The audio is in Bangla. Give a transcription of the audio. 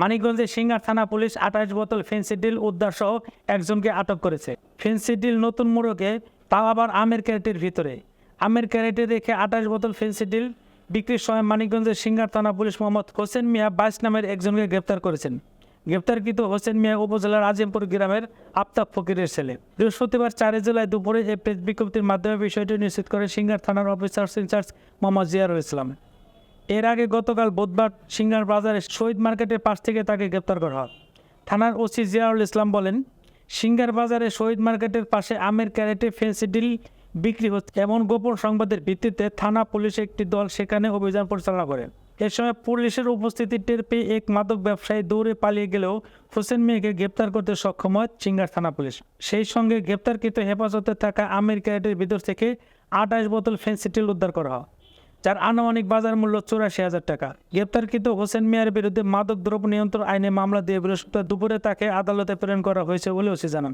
মানিকগঞ্জের সিঙ্গার থানা পুলিশ আঠাশ বোতল ফেন্সিডিল উদ্ধার সহ একজনকে আটক করেছে। ফেন্সিডিল নতুন মোড়কে, তাও আবার আমের ক্যারেটের ভিতরে। আমের ক্যারেটে রেখে আঠাশ বোতল ফেন্সিডিল বিক্রির সময় মানিকগঞ্জের সিঙ্গার থানা পুলিশ মোহাম্মদ হোসেন মিয়া বাইশ নামের একজনকে গ্রেপ্তার করেছেন। গ্রেপ্তারকৃত হোসেন মিয়া উপজেলার আজিমপুর গ্রামের আফতাব ফকিরের ছেলে। বৃহস্পতিবার চারে জুলাই দুপুরে এই প্রেস বিজ্ঞপ্তির মাধ্যমে বিষয়টি নিশ্চিত করে সিঙ্গার থানার officer in charge Mohammad Ziarul Islam. এর আগে গতকাল বুধবার সিঙ্গার বাজারে শহীদ মার্কেটের পাশ থেকে তাকে গ্রেপ্তার করা হয়। থানার ওসি জিয়াউল ইসলাম বলেন, সিঙ্গার বাজারে শহীদ মার্কেটের পাশে আমের ক্যারেটে ফেন্সিডিল বিক্রি হচ্ছে। এমন গোপন সংবাদের ভিত্তিতে থানা পুলিশ একটি দল সেখানে অভিযান পরিচালনা করে। এ সময় পুলিশের উপস্থিতি টের পেয়ে এক মাদক ব্যবসায়ী দৌড়ে পালিয়ে গেলেও হোসেন মিয়াকে গ্রেপ্তার করতে সক্ষম হয় সিঙ্গার থানা পুলিশ। সেই সঙ্গে গ্রেপ্তারকৃত হেফাজতে থাকা আমের ক্যারেটের ভিতর থেকে আঠাশ বোতল ফেন্সিডিল উদ্ধার করা হয়। যার আনুমানিক বাজার মূল্য চৌরাশি হাজার টাকা। গ্রেপ্তারকৃত হোসেন মিয়ার বিরুদ্ধে মাদক দ্রব্য নিয়ন্ত্রণ আইনে মামলা দিয়ে বৃহস্পতিবার দুপুরে তাকে আদালতে প্রেরণ করা হয়েছে বলে ওসি জানান।